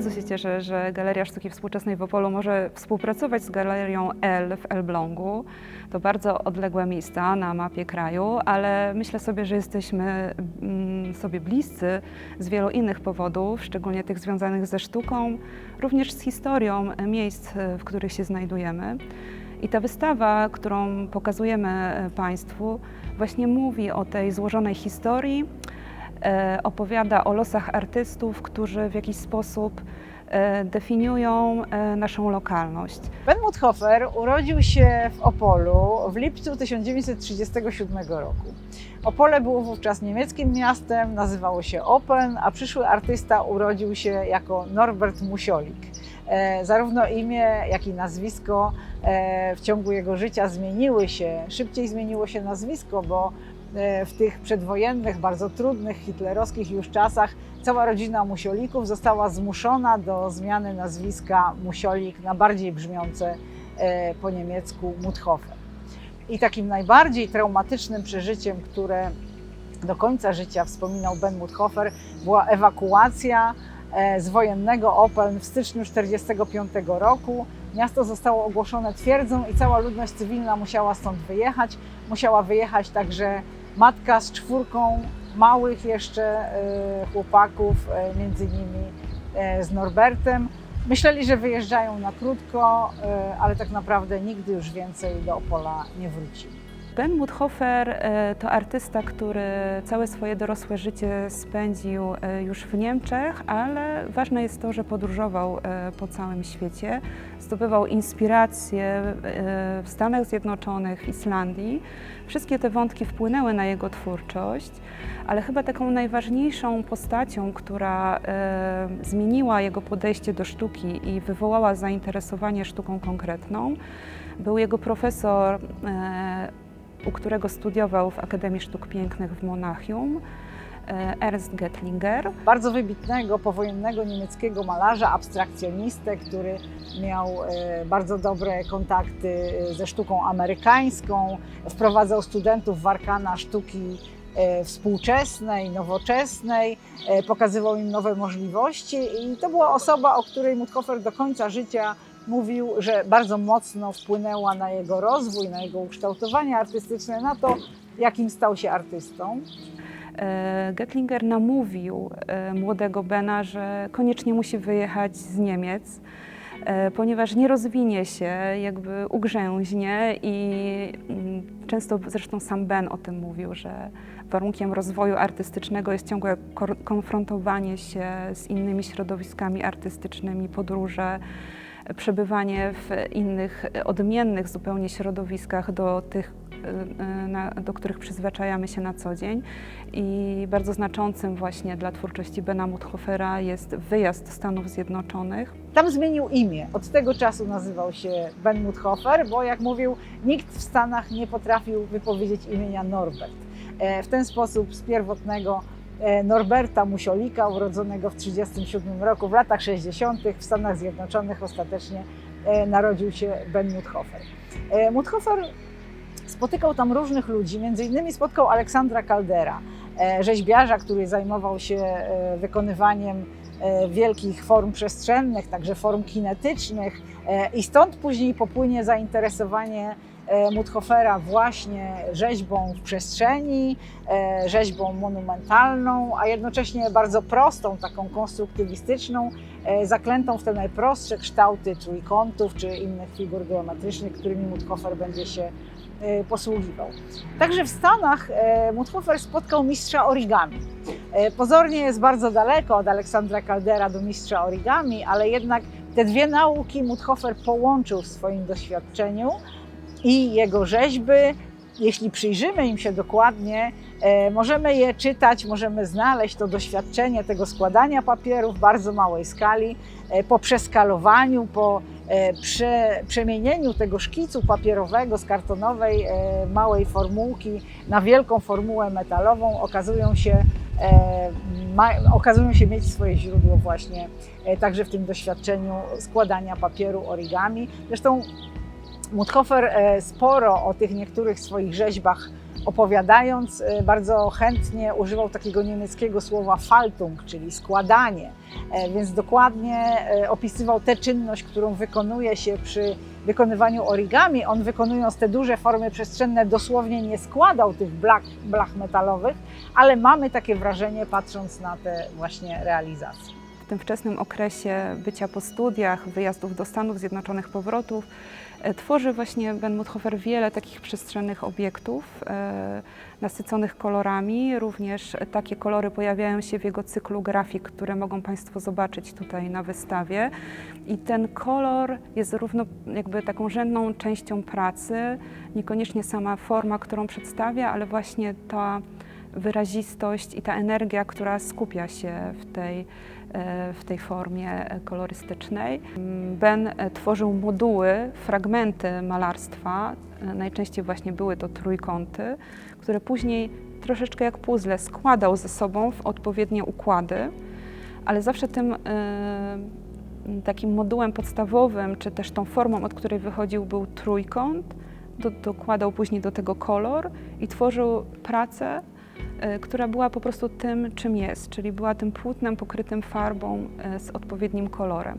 Bardzo się cieszę, że Galeria Sztuki Współczesnej w Opolu może współpracować z Galerią L w Elblągu. To bardzo odległe miejsca na mapie kraju, ale myślę sobie, że jesteśmy mm, sobie bliscy z wielu innych powodów, szczególnie tych związanych ze sztuką, również z historią miejsc, w których się znajdujemy. I ta wystawa, którą pokazujemy e, Państwu, właśnie mówi o tej złożonej historii, e, opowiada o losach artystów, którzy w jakiś sposób e, definiują e, naszą lokalność. Ben Muthofer urodził się w Opolu w lipcu 1937 roku. Opole było wówczas niemieckim miastem, nazywało się Open, a przyszły artysta urodził się jako Norbert Musiolik. E, zarówno imię, jak i nazwisko e, w ciągu jego życia zmieniły się. Szybciej zmieniło się nazwisko, bo e, w tych przedwojennych, bardzo trudnych, hitlerowskich już czasach cała rodzina Musiolików została zmuszona do zmiany nazwiska Musiolik na bardziej brzmiące e, po niemiecku Muthofer. I takim najbardziej traumatycznym przeżyciem, które do końca życia wspominał Ben Muthofer, była ewakuacja e, z wojennego Opeln w styczniu 1945 roku. Miasto zostało ogłoszone twierdzą i cała ludność cywilna musiała stąd wyjechać. Musiała wyjechać także matka z czwórką małych jeszcze e, chłopaków, e, między innymi e, z Norbertem. Myśleli, że wyjeżdżają na krótko, ale tak naprawdę nigdy już więcej do Opola nie wrócili. Ben Muthofer e, to artysta, który całe swoje dorosłe życie spędził e, już w Niemczech, ale ważne jest to, że podróżował e, po całym świecie, zdobywał inspiracje w Stanach Zjednoczonych, Islandii. Wszystkie te wątki wpłynęły na jego twórczość, ale chyba taką najważniejszą postacią, która zmieniła jego podejście do sztuki i wywołała zainteresowanie sztuką konkretną, był jego profesor u którego studiował w Akademii Sztuk Pięknych w Monachium, e, Ernst Gettlinger. Bardzo wybitnego powojennego niemieckiego malarza, abstrakcjonistę, który miał e, bardzo dobre kontakty e, ze sztuką amerykańską, wprowadzał studentów w arkana sztuki współczesnej, nowoczesnej, pokazywał im nowe możliwości. I to była osoba, o której Muthofer do końca życia mówił, że bardzo mocno wpłynęła na jego rozwój, na jego ukształtowanie artystyczne, na to, jakim stał się artystą. E, Gettlinger namówił e, młodego Bena, że koniecznie musi wyjechać z Niemiec, e, ponieważ nie rozwinie się, jakby ugrzęźnie i mm, często zresztą sam Ben o tym mówił, że warunkiem rozwoju artystycznego jest ciągłe konfrontowanie się z innymi środowiskami artystycznymi, podróże, przebywanie w innych, odmiennych zupełnie środowiskach do tych, e, e, na, do których przyzwyczajamy się na co dzień. I bardzo znaczącym właśnie dla twórczości Bena Muthofera jest wyjazd do Stanów Zjednoczonych. Tam zmienił imię. Od tego czasu nazywał się Ben Muthofer, bo jak mówił, nikt w Stanach nie potrafił wypowiedzieć imienia Norbert. E, W ten sposób z pierwotnego Norberta Musiolika, urodzonego w 1937 roku, w latach 60. w Stanach Zjednoczonych ostatecznie e, narodził się Ben Muthofer. E, Muthofer spotykał tam różnych ludzi, między innymi spotkał Aleksandra Caldera, e, rzeźbiarza, który zajmował się e, wykonywaniem e, wielkich form przestrzennych, także form kinetycznych e, i stąd później popłynie zainteresowanie e, Muthofera właśnie rzeźbą w przestrzeni, e, rzeźbą monumentalną, a jednocześnie bardzo prostą, taką konstruktywistyczną, e, zaklętą w te najprostsze kształty trójkątów czy innych figur geometrycznych, którymi Muthofer będzie się posługiwał. Także w Stanach Muthofer spotkał mistrza origami. Pozornie jest bardzo daleko od Aleksandra Caldera do mistrza origami, ale jednak te dwie nauki Muthofer połączył w swoim doświadczeniu i jego rzeźby, jeśli przyjrzymy im się dokładnie, e, możemy je czytać, możemy znaleźć to doświadczenie tego składania papieru w bardzo małej skali, e, po przeskalowaniu, po e, prze, przemienieniu tego szkicu papierowego z kartonowej małej formułki na wielką formułę metalową okazują się, okazują się mieć swoje źródło właśnie także w tym doświadczeniu składania papieru origami. Zresztą Muthofer e, sporo o tych niektórych swoich rzeźbach opowiadając, e, bardzo chętnie używał takiego niemieckiego słowa Faltung, czyli składanie. E, Więc dokładnie opisywał tę czynność, którą wykonuje się przy wykonywaniu origami. On wykonując te duże formy przestrzenne dosłownie nie składał tych blach, blach metalowych, ale mamy takie wrażenie patrząc na te właśnie realizacje. W tym wczesnym okresie bycia po studiach, wyjazdów do Stanów Zjednoczonych, powrotów, tworzy właśnie Ben Muthofer wiele takich przestrzennych obiektów e, nasyconych kolorami. Również takie kolory pojawiają się w jego cyklu grafik, które mogą Państwo zobaczyć tutaj na wystawie. I ten kolor jest równo jakby taką rzędną częścią pracy, niekoniecznie sama forma, którą przedstawia, ale właśnie ta wyrazistość i ta energia, która skupia się w tej, e, w tej formie kolorystycznej. Ben e, tworzył moduły, fragmenty malarstwa, e, najczęściej właśnie były to trójkąty, które później troszeczkę jak puzzle składał ze sobą w odpowiednie układy, ale zawsze tym takim modułem podstawowym, czy też tą formą, od której wychodził, był trójkąt, do, dokładał później do tego kolor i tworzył pracę, która była po prostu tym, czym jest, czyli była tym płótnem pokrytym farbą e, z odpowiednim kolorem.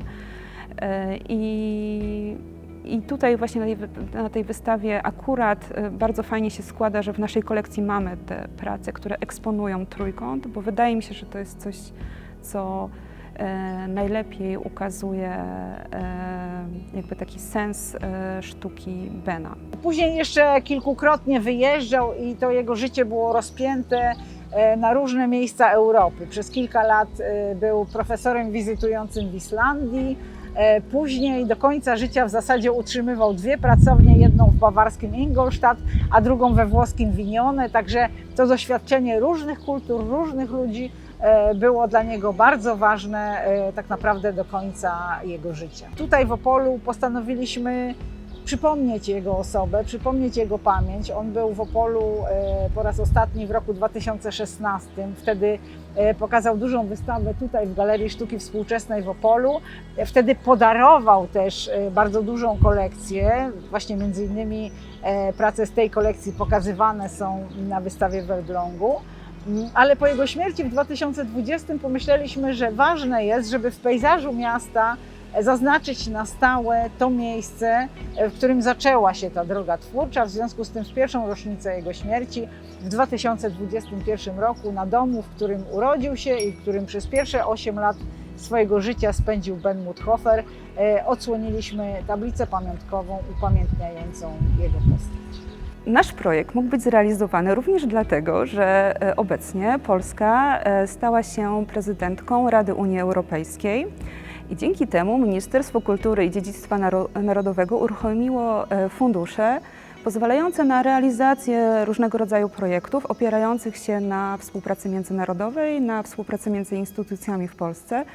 E, I, i tutaj właśnie na tej, na tej wystawie akurat e, bardzo fajnie się składa, że w naszej kolekcji mamy te prace, które eksponują trójkąt, bo wydaje mi się, że to jest coś, co e, najlepiej ukazuje e, jakby taki sens e, sztuki Bena. Później jeszcze kilkukrotnie wyjeżdżał i to jego życie było rozpięte e, na różne miejsca Europy. Przez kilka lat e, był profesorem wizytującym w Islandii. E, Później do końca życia w zasadzie utrzymywał dwie pracownie, jedną w bawarskim Ingolstadt, a drugą we włoskim Winione. Także to doświadczenie różnych kultur, różnych ludzi było dla niego bardzo ważne tak naprawdę do końca jego życia. Tutaj w Opolu postanowiliśmy przypomnieć jego osobę, przypomnieć jego pamięć. On był w Opolu e, po raz ostatni w roku 2016. Wtedy e, pokazał dużą wystawę tutaj w Galerii Sztuki Współczesnej w Opolu. E, Wtedy podarował też bardzo dużą kolekcję. Właśnie między innymi prace z tej kolekcji pokazywane są na wystawie w Elblągu. Mm, Ale po jego śmierci w 2020 pomyśleliśmy, że ważne jest, żeby w pejzażu miasta zaznaczyć na stałe to miejsce, e, w którym zaczęła się ta droga twórcza. W związku z tym w pierwszą rocznicę jego śmierci w 2021 roku na domu, w którym urodził się i w którym przez pierwsze 8 lat swojego życia spędził Ben Muthofer, e, odsłoniliśmy tablicę pamiątkową upamiętniającą jego postać. Nasz projekt mógł być zrealizowany również dlatego, że e, obecnie Polska stała się prezydentką Rady Unii Europejskiej i dzięki temu Ministerstwo Kultury i Dziedzictwa Naro- Narodowego uruchomiło e, fundusze pozwalające na realizację różnego rodzaju projektów opierających się na współpracy międzynarodowej, na współpracy między instytucjami w Polsce.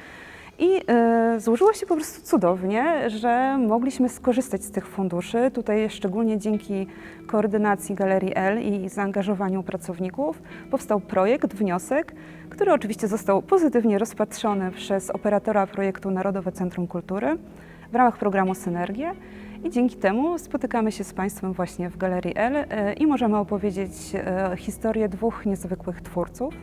I e, złożyło się po prostu cudownie, że mogliśmy skorzystać z tych funduszy. Tutaj szczególnie dzięki koordynacji Galerii L i zaangażowaniu pracowników powstał projekt, wniosek, który oczywiście został pozytywnie rozpatrzony przez operatora projektu Narodowe Centrum Kultury w ramach programu Synergie. I dzięki temu spotykamy się z Państwem właśnie w Galerii L e, i możemy opowiedzieć e, historię dwóch niezwykłych twórców.